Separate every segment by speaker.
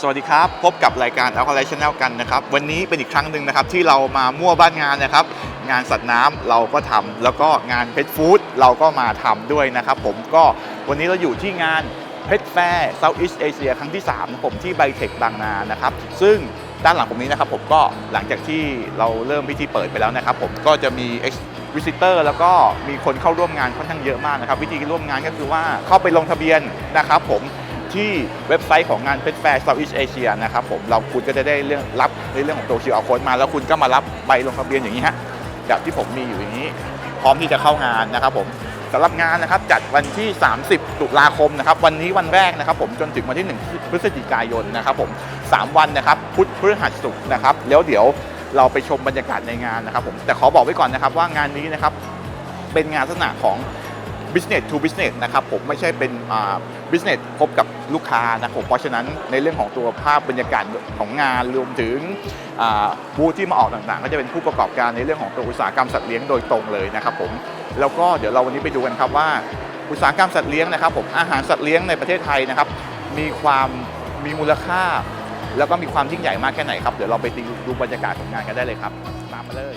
Speaker 1: สวัสดีครับ พบกับรายการ a l c o l i g h Channel กันนะครับ วันนี้เป็นอีกครั้งหนึ่งนะครับ ที่เรามามั่วบ้านงานนะครับ งานสัตว์น้ำเราก็ทำแล้วก็งานเพ t ฟู้ดเราก็มาทำด้วยนะครับผมก็วันนี้เราอยู่ที่งานเพ t แฟร์ Southeast Asia ครั้งที่3นะผมที่ไบเทคบางนานะครับ ซึ่งด้านหลังผมนี้นะครับผมก็หลังจากที่เราเริ่มพิธีเปิดไปแล้วนะครับ ผมก็จะมี ex visitor แล้วก็มีคนเข้าร่วมงานค่อนข้างเยอะมากนะครับ วิธีร่วมงานก็คือว่าเข้าไปลงทะเบียนนะครับผม ที่เว็บไซต์ของงานเพ t แฟร์ Southeast Asia นะครับผมเราคุณก็จะได้เรื่องรับในเรื่องของตัว QR code มา แล้วคุณก็มารับใบลงทะเบียนอย่างนี้ฮะแบบที่ผมมีอยู่อย่างนี้ พร้อมที่จะเข้างานนะครับผมสำหรับงานนะครับจัดวันที่ 30 ตุลาคมนะครับวันนี้วันแรกนะครับผมจนถึงวันที่ 1 พฤศจิกายนนะครับผม 3 วันนะครับพุธพฤหัสศุกร์นะครับแล้วเดี๋ยวเราไปชมบรรยากาศในงานนะครับผมแต่ขอบอกไว้ก่อนนะครับว่างานนี้นะครับเป็นงานลักษณะของ business to business นะครับผมไม่ใช่เป็น อ่า business พบกับลูกค้านะครับเพราะฉะนั้นในเรื่องของตัวภาพบรรยากาศของงานรวมถึงบูธที่มาออกต่างๆ ก็จะเป็นผู้ประกอบการในเรื่องของตัวอุตสาหกรรมสัตว์เลี้ยงโดยตรงเลยนะครับผมแล้วก็เดี๋ยวเราวันนี้ไปดูกันครับว่า อุตสาหกรรมสัตว์เลี้ยงนะครับผมอาหารสัตว์เลี้ยงในประเทศไทยนะครับมีความมีมูลค่า แล้วก็มีความยิ่งใหญ่มากแค่ไหนครับเดี๋ยวเราไปดูบรรยากาศของงานกันได้เลยครับตามมาเลย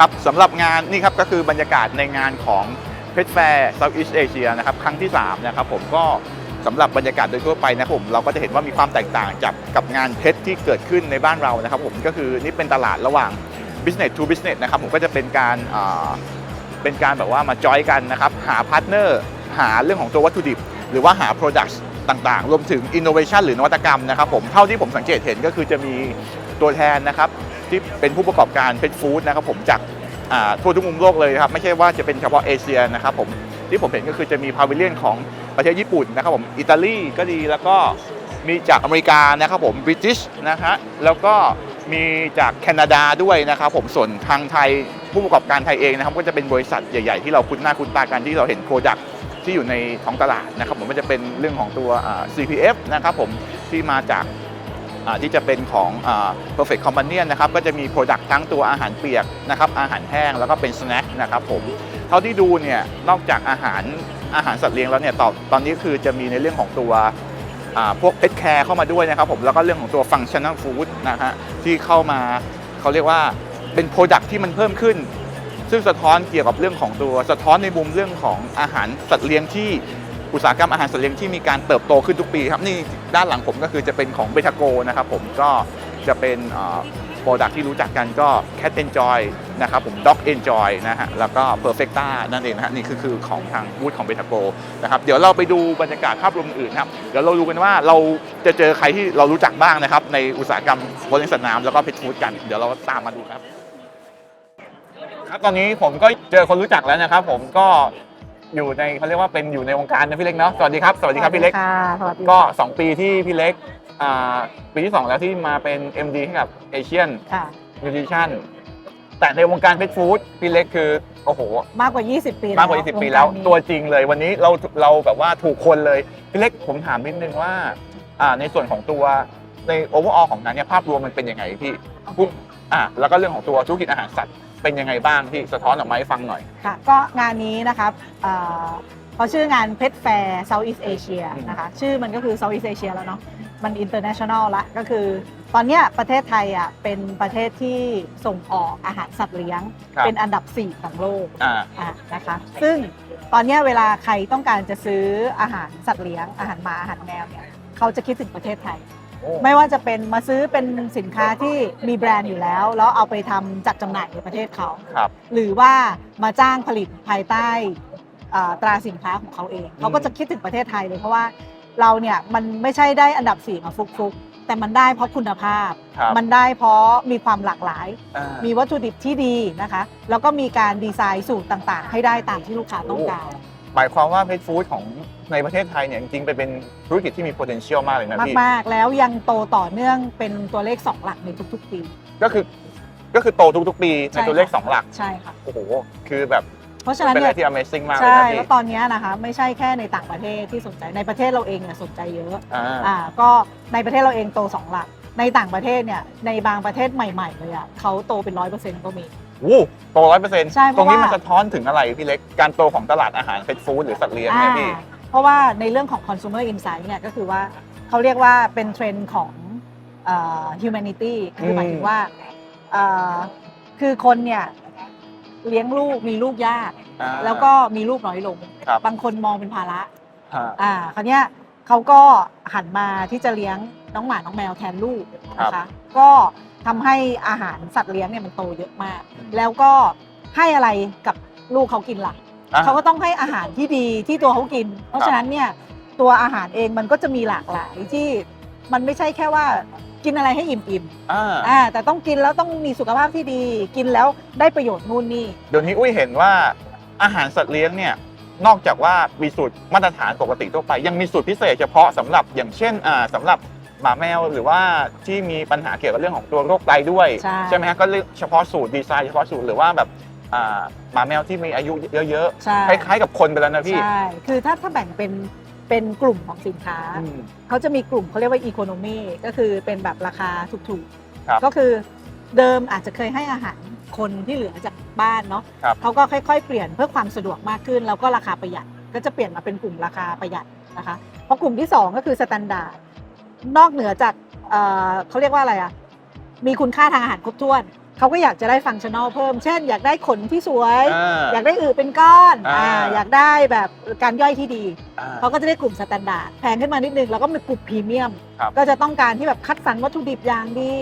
Speaker 1: ครับสำหรับงานนี่ครับก็คือบรรยากาศในงานของเพ t แฟร์ Southeast Asia นะครับครั้งที่3นะครับผมก็สำหรับบรรยากาศโดยทั่วไปนะครับผมเราก็จะเห็นว่ามีความแตกต่างจากกับงานเพชรที่เกิดขึ้นในบ้านเรานะครับผมก็คือนี่เป็นตลาดระหว่าง business to business นะครับผมก็จะเป็นการเป็นการแบบว่ามาจอยกันนะครับหาพาร์ทเนอร์หาเรื่องของตัววัตถุดิบ หรือว่าหา Product ต่างๆ รวมถึง Innovation หรือนวัตกรรมนะครับผมเท่าที่ผมสังเกตเห็นก็คือจะมีตัวแทนนะครับ ที่เป็นผู้ประกอบการเพชรฟู้ดนะครับผมจากทั่วทุกมุมโลกเลยครับไม่ใช่ว่าจะเป็นเฉพาะเอเชียนะครับผมที่ผมเห็นก็คือจะมีพาวิเลียนของประเทศญี่ปุ่นนะครับผมอิตาลีก็ดีแล้วก็มีจากอเมริกานะครับผมบริติชนะฮะแล้วก็มีจากแคนาดาด้วยนะครับผมส่วนทางไทยผู้ประกอบการไทยเองนะครับก็จะเป็นบริษัทใหญ่ ๆ ที่เราคุ้นหน้าคุ้นตากันที่เราเห็นโปรดักที่อยู่ในท้องตลาดนะครับผมก็จะเป็นเรื่องของตัว CPF นะครับผมที่มาจาก ที่จะเป็นของ perfect companion นะครับก็จะมี Product ทั้งตัวอาหารเปียกนะครับอาหารแห้งแล้วก็เป็นสแน็คนะครับผมเท่าที่ดูเนี่ยนอกจากอาหารอาหารสัตว์เลี้ยงแล้วเนี่ยตอนตอนนี้คือจะมีในเรื่องของตัวพวก pet care เข้ามาด้วยนะครับผมแล้วก็เรื่องของตัว functional food นะฮะที่เข้ามาเขาเรียกว่าเป็น Product ที่มันเพิ่มขึ้น ซึ่งสะท้อนเกี่ยวกับเรื่องของตัวสะท้อนในมุมเรื่องของอาหารสัตว์เลี้ยงที่ อุตสาหกรรมอาหารสัตว์เลี้ยงที่มีการเติบโตขึ้นทุกปีครับนี่ด้านหลังผมก็คือจะเป็นของเบทาโกนะครับผมก็จะเป็นโปรดักที่รู้จักกันก็ Cat Enjoy นะครับผม Dog Enjoy นะฮะแล้วก็ Perfecta นั่นเองนะฮะนี่คือคือของทางบูธของเบทาโกนะครับเดี๋ยวเราไปดูบรรยากาศภาพรวมอื่นๆครับเดี๋ยวเราดูกันว่าเราจะเจอใครที่เรารู้จักบ้างนะครับในอุตสาหกรรมบริษัทน้ำแล้วก็เพชรฟูดกัน เดี๋ยวเราตามมาดูครับครับตอนนี้ผมก็เจอคนรู้จักแล้วนะครับ ผมก็ อยู่ในเขาเรียกว่าเป็นอยู่ในวงการนะพี่เล็กเนาะสวัสดีครับสวัสดีครับพี่เล็ก
Speaker 2: ค่ะสวัสดี
Speaker 1: ก็ 2 ปีที่พี่เล็กอ่าปีที่ 2 แล้วที่มาเป็น MD ให้กับเอเชียน
Speaker 2: ค่ะ
Speaker 1: นิวทริชั่นแต่ในวงการเพชรฟู้ดพี่เล็กคือโอ้โห
Speaker 2: มากกว่า 20 ปี
Speaker 1: มากกว่า 20 ปีแล้ว
Speaker 2: งกรนี้
Speaker 1: ตัวจริงเลยวันนี้เราเราแบบว่าถูกคนเลยพี่เล็กผมถามนิดนึงว่าอ่าในส่วนของตัว ในโอเวอร์ออของงานเนี่ยภาพรวมมันเป็นยังไงพี่พูดอ่าแล้วก็เรื่องของตัวธุรกิจอาหารสัตว์เป็นยังไงบ้างพี่สะท้อนออกมาให้ฟังหน่อย
Speaker 2: ค่ะก็งานนี้นะครับเอ่อเขาชื่องานเพชรแฟร์ Southeast Asia นะคะชื่อมันก็คือ Southeast Asia แล้วเนาะมัน international ละก็คือ ตอนเนี้ยประเทศไทยอะเป็นประเทศที่ส่งออกอาหารสัตว์เลี้ยง
Speaker 1: ครับ
Speaker 2: เป็นอันดับ 4 ของโลก
Speaker 1: อ่า
Speaker 2: อะนะคะซึ่งตอนเนี้ยเวลาใครต้องการจะซื้ออาหารสัตว์เลี้ยง อาหารหมาอาหารแมวเนี่ยเขาจะคิดถึงประเทศไทย
Speaker 1: โอ้
Speaker 2: ไม่ว่าจะเป็นมาซื้อเป็นสินค้าที่มีแบรนด์อยู่แล้ว แล้วเอาไปทำจัดจำหน่ายในประเทศเขา
Speaker 1: ครับ
Speaker 2: หรือว่ามาจ้างผลิตภายใต้เอ่อตราสินค้าของเขาเอง เขาก็จะคิดถึงประเทศไทยเลยเพราะว่าเราเนี่ยมันไม่ใช่ได้อันดับสี่มาฟุกๆแต่มันได้เพราะคุณภาพ
Speaker 1: ครับ
Speaker 2: มันได้เพราะมีความหลากหลาย
Speaker 1: อ่า
Speaker 2: มีวัตถุดิบที่ดีนะคะ แล้วก็มีการดีไซน์สูตรต่างๆ ให้ได้ตามที่ลูกค้าต้องการ
Speaker 1: หมายความว่าเพชฟู้ดของในประเทศไทยเนี่ยจริงๆไปเป็นธุรกิจที่มี potential มากเลยนะพี่
Speaker 2: มากๆ แล้วยังโตต่อเนื่องเป็นตัวเลข 2 หลักในทุกๆ ปี
Speaker 1: ก็คือก็คือโตทุกๆ ปีใน
Speaker 2: ใช่
Speaker 1: ตัวเลข
Speaker 2: ค่ะ
Speaker 1: 2หลัก
Speaker 2: ใช่ค่ะ
Speaker 1: โอ้โหคือแบบ
Speaker 2: เพราะฉะนั้น
Speaker 1: เป็นอะ
Speaker 2: เนี่
Speaker 1: ไร
Speaker 2: ย
Speaker 1: ที่ Amazing มากเลย
Speaker 2: ใช่
Speaker 1: นะพี่
Speaker 2: แล้วตอนเนี้ยนะคะไม่ใช่แค่ในต่างประเทศที่สนใจในประเทศเราเองเนี่ยสนใจเยอะ
Speaker 1: อ่า
Speaker 2: อ่าก็ในประเทศเราเองโต 2 หลัก ในต่างประเทศเนี่ยในบางประเทศใหม่ ๆ เลยอะเขาโตเป็นร้อยเปอร์เซ็นต์ก็มี
Speaker 1: วู้โตร้อยเปอร์เซ็นต์
Speaker 2: ใช่เพ
Speaker 1: ตร
Speaker 2: ราะ
Speaker 1: งนี้
Speaker 2: ว่ามั
Speaker 1: มันสะท้อนถึงอะไรพี่เล็ก การโตของตลาดอาหารเพชฟู้ดหรือสัตว์เลี้ยงเนี่ยพี่
Speaker 2: อ่าเพราะว่าในเรื่องของ consumer insight เนี่ยก็คือว่าเขาเรียกว่าเป็นเทรนด์ของเอ่อ humanity คือหมายถึงว่าเอ่อคือคนเนี่ยเลี้ยงลูกมีลูกยาก
Speaker 1: อ่า
Speaker 2: แล้วก็มีลูกน้อยลง
Speaker 1: ครับ
Speaker 2: บางคนมองเป็นภาระ
Speaker 1: ฮะ
Speaker 2: อ่าคราวเนี้ย เขาก็หันมาที่จะเลี้ยงน้องหมาน้องแมวแทนลูกนะคะ ก็ทำให้อาหารสัตว์เลี้ยงเนี่ยมันโตเยอะมาก แล้วก็ให้อะไรกับลูกเขากินล่ะ
Speaker 1: อ่า
Speaker 2: เขาก็ต้องให้อาหารที่ดีที่ตัวเขากิน เพราะฉะนั้นเนี่ยตัวอาหารเองมันก็จะมีหลากหลายที่มันไม่ใช่แค่ว่ากินอะไรให้อิ่มอิ่ม
Speaker 1: อ่า
Speaker 2: ๆอ่าแต่ต้องกินแล้วต้องมีสุขภาพที่ดี กินแล้วได้ประโยชน์นู่นนี่
Speaker 1: เดี๋ยวนี้อุ้ยเห็นว่าอาหารสัตว์เลี้ยงเนี่ย นอกจากว่ามีสูตรมาตรฐานปกติทั่วไป ยังมีสูตรพิเศษเฉพาะสำหรับอย่างเช่นอ่าสำหรับหมาแมวหรือว่าที่มีปัญหาเกี่ยวกับเรื่องของตัวโรคไตด้วย
Speaker 2: ใช่
Speaker 1: ไหมฮะก็เลือกเฉพาะสูตรดีไซน์เฉพาะสูตรหรือว่าแบบอ่าหมาแมวที่มีอายุเยอะ
Speaker 2: ใช่
Speaker 1: ๆคล้ายๆกับคนไปแล้วนะพี่
Speaker 2: ใช่คือถ้าถ้าแบ่งเป็นเป็นกลุ่มของสินค้า
Speaker 1: อืม
Speaker 2: เขาจะมีกลุ่มเขาเรียกว่าอีโคโนมีก็คือเป็นแบบราคาถูก
Speaker 1: ครับ
Speaker 2: ๆก็คือเดิมอาจจะเคยให้อาหาร คนที่เหลือจากบ้านเนาะ
Speaker 1: ครับ
Speaker 2: เขาก็ค่อยๆ เปลี่ยนเพื่อความสะดวกมากขึ้น แล้วก็ราคาประหยัดก็จะเปลี่ยนมาเป็นกลุ่มราคาประหยัดนะคะเพราะกลุ่มที่ 2 ก็คือสแตนดาร์ดนอกเหนือจากเอ่อเขาเรียกว่าอะไรอะมีคุณค่าทางอาหารครบถ้วน เขาก็อยากจะได้ฟังก์ชันแนลเพิ่ม เช่น อยากได้ขนที่สวย
Speaker 1: อ่า
Speaker 2: อยากได้อืดเป็นก้อน
Speaker 1: อ่า
Speaker 2: อ่าอยากได้แบบการย่อยที่ดี
Speaker 1: อ่า
Speaker 2: เขาก็จะได้กลุ่มสแตนดาร์ดแพงขึ้นมานิดนึง แล้วก็มีกลุ่มพรีเมียม
Speaker 1: ครับ
Speaker 2: ก็จะต้องการที่แบบคัดสรรวัตถุดิบอย่างดี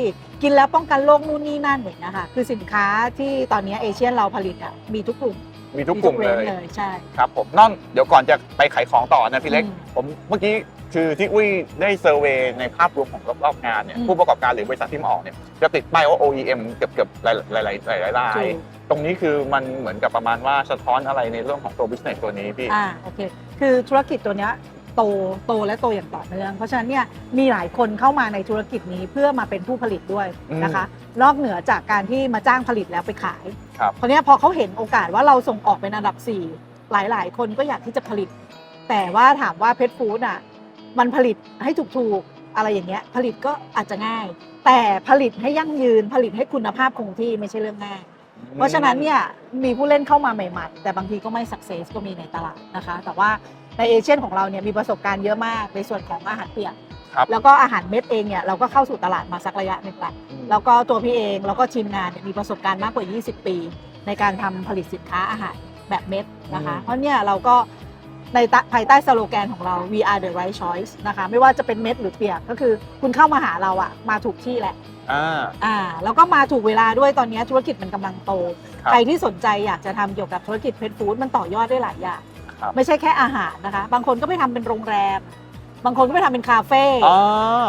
Speaker 2: กินแล้วป้องกันโรคนู่นนี่นั่นอย่างเงี้ยค่ะคือสินค้าที่ตอนนี้เอเชียนเราผลิตอะมีทุกกลุ่ม
Speaker 1: มีทุกกลุ่ม
Speaker 2: ร
Speaker 1: เล
Speaker 2: น
Speaker 1: ย
Speaker 2: จเลยใช่
Speaker 1: ครับผมนอกเดี๋ยวก่อนจะไปขายของต่อนะพี่เล็ก
Speaker 2: อืม
Speaker 1: ผมเมื่อกี้ คือที่อุ้ยได้เซอร์เวย์ในภาพรวมของรอบๆงานเนี่ย
Speaker 2: อืม
Speaker 1: ผู้ประกอบการหรือบริษัทที่มาออกเนี่ยจะติดป้ายว่า OEM เกือบเกือบหลายหลายหลายหลายหลาย
Speaker 2: ถูก
Speaker 1: ตรงนี้คือมันเหมือนกับประมาณว่าสะท้อนอะไรในเรื่องของตัว business ตัวนี้พี่
Speaker 2: อ่าโอเค คือธุรกิจตัวเนี้ยโตโตและโตอย่างต่อเนื่อง เพราะฉะนั้นเนี่ยมีหลายคนเข้ามาในธุรกิจนี้เพื่อมาเป็นผู้ผลิตด้วยนะคะ นอกเหนือจากการที่มาจ้างผลิตแล้วไปขาย
Speaker 1: ครับ
Speaker 2: เพราะเนี้ยพอเขาเห็นโอกาสว่าเราส่งออกเป็นอันดับ 4 หลาย ๆ คนก็อยากที่จะผลิต แต่ว่าถามว่าเพชรฟู้ดอะ มันผลิตให้ถูกๆอะไรอย่างเงี้ย ผลิตก็อาจจะง่าย แต่ผลิตให้ยั่งยืนผลิตให้คุณภาพคงที่ไม่ใช่เรื่องง่าย เพราะฉะนั้นเนี่ยมีผู้เล่นเข้ามาใหม่ๆแต่บางทีก็ไม่สักเซสก็มีในตลาดนะคะ แต่ว่าในเอเชียนของเราเนี่ยมีประสบการณ์เยอะมากในส่วนของอาหารเปียก
Speaker 1: ครับ
Speaker 2: แล้วก็อาหารเม็ดเองเนี่ยเราก็เข้าสู่ตลาดมาสักระยะหนึ่งละ
Speaker 1: อืม
Speaker 2: แล้วก็ตัวพี่เองแล้วก็ทีมงานเนี่ยมีประสบการณ์มากกว่า 20 ปี ในการทำผลิตสินค้าอาหารแบบเม็ดนะคะ เพราะเนี่ยเราก็ ในตะภายใต้สโลแกนของเรา we are the right choice นะคะ ไม่ว่าจะเป็นเม็ดหรือเปียก ก็คือคุณเข้ามาหาเราอะมาถูกที่แหละ
Speaker 1: อ่า
Speaker 2: อ่าแล้วก็มาถูกเวลาด้วยตอนนี้ธุรกิจมันกำลังโต
Speaker 1: ครับ
Speaker 2: ใครที่สนใจอยากจะทำเกี่ยวกับธุรกิจเพชรฟู้ดมันต่อยอดได้หลายอย่าง
Speaker 1: ครับ
Speaker 2: ไม่ใช่แค่อาหารนะคะ บางคนก็ไปทำเป็นโรงแรม บางคนก็ไปทำเป็นคาเฟ่
Speaker 1: อ๋อ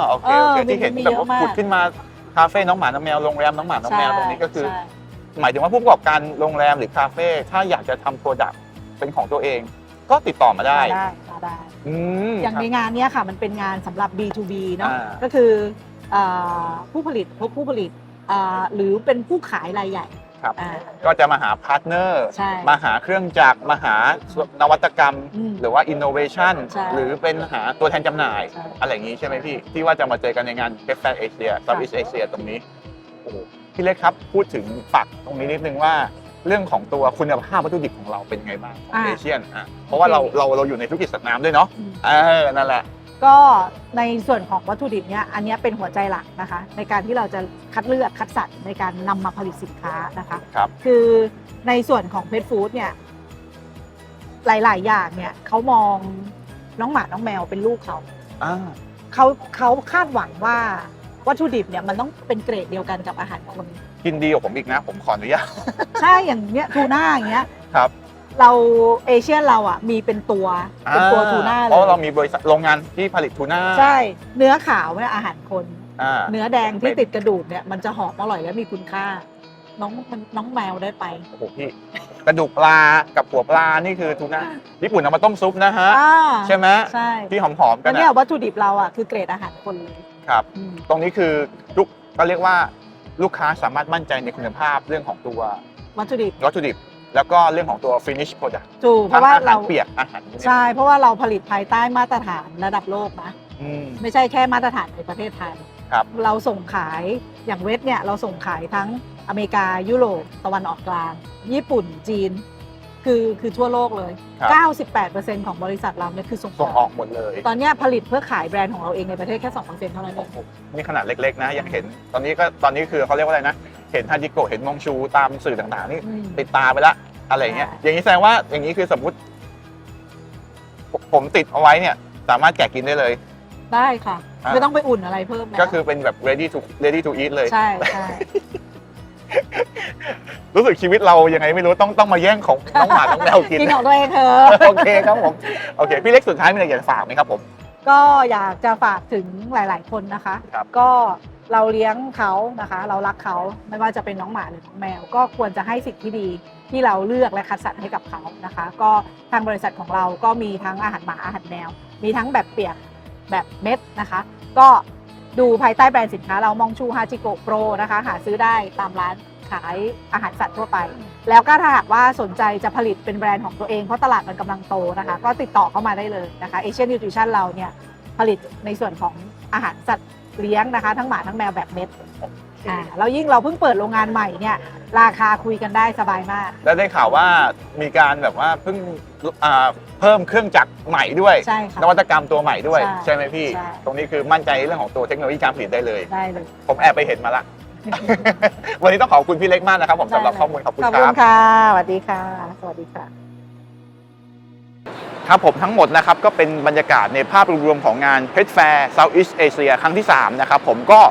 Speaker 1: โอเคโอเค
Speaker 2: เออ
Speaker 1: ที่เห็น
Speaker 2: มี
Speaker 1: แบบ
Speaker 2: เยอะ
Speaker 1: ว่า
Speaker 2: มาก
Speaker 1: ผุดขึ้นมาคาเฟ่น้องหมาน้องแมวโรงแรมน้องหมาน้องแมวตรงนี้ก็คือ
Speaker 2: ใช่
Speaker 1: หมายถึงว่าผู้ประกอบการโรงแรมหรือคาเฟ่ถ้าอยากจะทำโปรดักต์เป็นของตัวเอง ก็ติดต่อมาได้
Speaker 2: มาได้มาได้
Speaker 1: อืม
Speaker 2: อย่าง
Speaker 1: ครับ
Speaker 2: ในงานเนี้ยค่ะมันเป็นงานสำหรับ B2B เนาะ
Speaker 1: อ่า
Speaker 2: ก็คือเอ่อผู้ผลิตพบผู้ผลิตอ่าหรือเป็นผู้ขายรายใหญ่
Speaker 1: ครับ
Speaker 2: อ่า
Speaker 1: ก็จะมาหาพาร์ทเนอร์
Speaker 2: ใช่
Speaker 1: มาหาเครื่องจักร มาหานวัตกรรม
Speaker 2: อืม
Speaker 1: หรือว่าอินโนเวชัน
Speaker 2: ใช่
Speaker 1: หรือเป็นหาตัวแทนจำหน่าย
Speaker 2: ใช่
Speaker 1: อะไรอย่างนี้ใช่ไหมพี่ ที่ว่าจะมาเจอกันในงานเ e ฟแฟร์เอเชีย Southeast Asia ตรงนี้โอ้โหพี่เล็กครับ พูดถึงปักตรงนี้นิดนึงว่า เรื่องของตัวคุณภาพวัตถุดิบของเราเป็นไงบ้างของ
Speaker 2: อ่า
Speaker 1: เอเชียนอะเพราะว่า
Speaker 2: โอเค
Speaker 1: เราเราเราอยู่ในธุรกิจสัตว์น้ำด้วยเนาะ
Speaker 2: อืม
Speaker 1: เออนั่นแหละ
Speaker 2: ก็ในส่วนของวัตถุดิบเนี่ยอันเนี้ยเป็นหัวใจหลักนะคะ ในการที่เราจะคัดเลือกคัดสรรในการนำมาผลิตสินค้านะคะ
Speaker 1: ครับ
Speaker 2: คือในส่วนของเพ t ฟู้ดเนี่ยหลาย ๆ อย่างเนี่ยเขามองน้องหมาน้องแมวเป็นลูกเขา
Speaker 1: อ่า
Speaker 2: เขาเขาคาดหวังว่า วัตถุดิบเนี่ยมันต้องเป็นเกรดเดียวกันกับอาหารคน
Speaker 1: กินดีกว่าผมอีกนะ ผมขออนุญาต
Speaker 2: ใช่อย่างเนี้ยทูน่าอย่างเงี้ย
Speaker 1: ครับ
Speaker 2: เราเอเชียนเราอะมีเป็นตัวเป็นตัวทูน่าเล
Speaker 1: เพราะ
Speaker 2: ย
Speaker 1: เรามีบริษัทโรงงานที่ผลิตทูน่า
Speaker 2: ใช่เนื้อขาวเนี่ยอาหารคน
Speaker 1: อ่า
Speaker 2: เนื้อแดงที่
Speaker 1: เป็น
Speaker 2: ติดกระดูกเนี่ยมันจะหอมอร่อยและมีคุณค่า น้องมันน้องแมวได้ไป
Speaker 1: โอ้โหพี่กระดูกปลากับหัวปลานี่คือทูน่าญี่ปุ่นเอามาต้มซุปนะฮะ
Speaker 2: อ่า
Speaker 1: ใช่ไหม
Speaker 2: ใช่
Speaker 1: ที่หอมๆกั
Speaker 2: แล้ว
Speaker 1: น
Speaker 2: เนี่ย
Speaker 1: อะ
Speaker 2: วัตถุดิบเราอะคือเกรดอาหารคนเลย
Speaker 1: ครับ
Speaker 2: อืม
Speaker 1: ตรงนี้คือลูกก็เรียกว่าลูกค้าสามารถมั่นใจในคุณภาพเรื่องของตัว
Speaker 2: วัตถุดิบ
Speaker 1: วัตถุดิบ แล้วก็เรื่องของตัว finish product
Speaker 2: ถูกเพราะว่า
Speaker 1: ทั้งอ
Speaker 2: เรา
Speaker 1: หเปียกอาหารพวกนี้
Speaker 2: ใช่เพราะว่าเราผลิตภายใต้มาตรฐานระดับโลกนะ
Speaker 1: อืม
Speaker 2: ไม่ใช่แค่มาตรฐานในประเทศไทย
Speaker 1: ครับ
Speaker 2: เราส่งขายอย่างเวทเนี่ยเราส่งขายทั้ง อเมริกายุโรปตะวันออกกลาง ญี่ปุ่นจีน คือคือทั่วโลกเลย
Speaker 1: ครับ
Speaker 2: 98%ของบริษัทเราเนี่ยคือส่ง
Speaker 1: ส่งออกหมดเลย
Speaker 2: ตอนเนี้ยผลิตเพื่อขายแบรนด์ของเราเองในประเทศแค่ 2%เท่านั้นเอ
Speaker 1: โอ้
Speaker 2: ง
Speaker 1: โหนี่ขนาดเล็ก ๆ นะยังเห็นตอนนี้ก็ตอนนี้คือเขาเรียกว่าอะไรนะ เห็นฮาจิโกะเห็นมองชูตามสื่อต่างๆ นี่
Speaker 2: อืม
Speaker 1: ติดตาไปละอะไรอย่างเงี้ย
Speaker 2: ใช่
Speaker 1: อย่างนี้แสดงว่าอย่างนี้คือสมมติผมผมติดเอาไว้เนี่ย สามารถแกะกินได้เลย
Speaker 2: ได้ค่ะ
Speaker 1: อ่า
Speaker 2: ไม่ต้องไปอุ่นอะไรเพิ่มแล้ว
Speaker 1: ก็คือเป็นแบบ ready to ready to eat เลย
Speaker 2: ใช่ใช่
Speaker 1: รู้สึกชีวิตเรายังไงไม่รู้ต้องต้องมาแย่งของน้องหมาน้องแมวกิน
Speaker 2: กินของตัวเองเถอะ
Speaker 1: โอเคครับผมโอเค พี่เล็กสุดท้ายมีอะไรอยากจะฝากไหมครับผม
Speaker 2: ก็อยากจะฝากถึงหลาย ๆ คนนะคะ
Speaker 1: ครับ
Speaker 2: ก็เราเลี้ยงเขานะคะ เรารักเขาไม่ว่าจะเป็นน้องหมาหรือน้องแมว ก็ควรจะให้สิ่งที่ดีที่เราเลือกและคัดสรรให้กับเขานะคะ ก็ทางบริษัทของเราก็มีทั้งอาหารหมาอาหารแมว มีทั้งแบบเปียกแบบเม็ดนะคะ ก็ ดูภายใต้แบรนด์สินค้าเรามองชูฮาจิโกโปรนะคะ หาซื้อได้ตามร้านขายอาหารสัตว์ทั่วไป แล้วก็ถ้าหากว่าสนใจจะผลิตเป็นแบรนด์ของตัวเองเพราะตลาดมันกำลังโตนะคะ ก็ติดต่อเข้ามาได้เลยนะคะเอเชียนนิวทริชั่นเราเนี่ยผลิตในส่วนของอาหารสัตว์เลี้ยงนะคะ ทั้งหมาทั้งแมวแบบเม็ด อ่าแล้วยิ่งเราเพิ่งเปิดโรงงานใหม่เนี่ยราคาคุยกันได้สบายมาก
Speaker 1: แล้วได้ข่าวว่ามีการแบบว่าเพิ่งอ่าเพิ่มเครื่องจักรใหม่ด้วย
Speaker 2: ใช่ค่ะ
Speaker 1: นวัตกรรมตัวใหม่ด้วย
Speaker 2: ใช่
Speaker 1: ใช่ไหมพี่
Speaker 2: ใช่
Speaker 1: ตรงนี้คือมั่นใจเรื่องของตัวเทคโนโลยีการผลิตได้เลย
Speaker 2: ได้เลย
Speaker 1: ผมแอบไปเห็นมาละ วันนี้ต้องขอบคุณพี่เล็กมากนะครับ ผมสำหรับข้อมูลขอบคุณ
Speaker 2: ขอบ
Speaker 1: ค
Speaker 2: คุ
Speaker 1: รั
Speaker 2: ณ
Speaker 1: บ
Speaker 2: ค่ะสวัสดีค่ะ สวัสดีค่ะ
Speaker 1: ครับผมทั้งหมดนะครับก็เป็นบรรยากาศในภาพรวมของงาน Pet Fair Southeast Asia ครั้งที่ 3 นะครับผมก็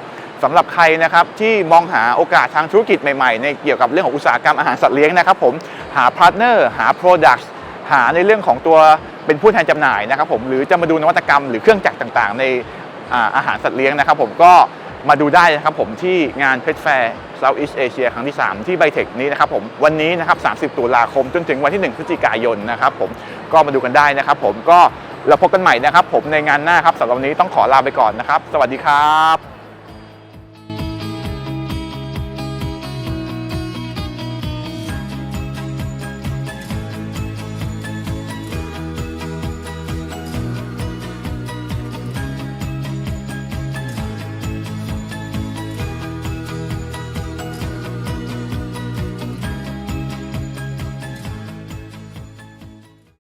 Speaker 1: สำหรับใครนะครับที่มองหาโอกาสทางธุรกิจใหม่ๆ ในเกี่ยวกับเรื่องของอุตสาหกรรมอาหารสัตว์เลี้ยงนะครับผมหาพาร์ทเนอร์หา Products หาในเรื่องของตัวเป็นผู้แทนจำหน่ายนะครับผมหรือจะมาดูนวัตกรรมหรือเครื่องจักรต่างๆ ในอาหารสัตว์เลี้ยงนะครับผมก็มาดูได้นะครับผมที่งาน Pet Fair Southeast Asia ครั้งที่ 3 ที่ไบเทคนี้นะครับผมวันนี้นะครับ 30 ตุลาคมจนถึงวันที่ 1 พฤศจิกายนนะครับผมก็มาดูกันได้นะครับผมก็เราพบกันใหม่นะครับผมในงานหน้าครับสำหรับวันนี้ต้องขอลาไปก่อนนะครับ สวัสดีครับ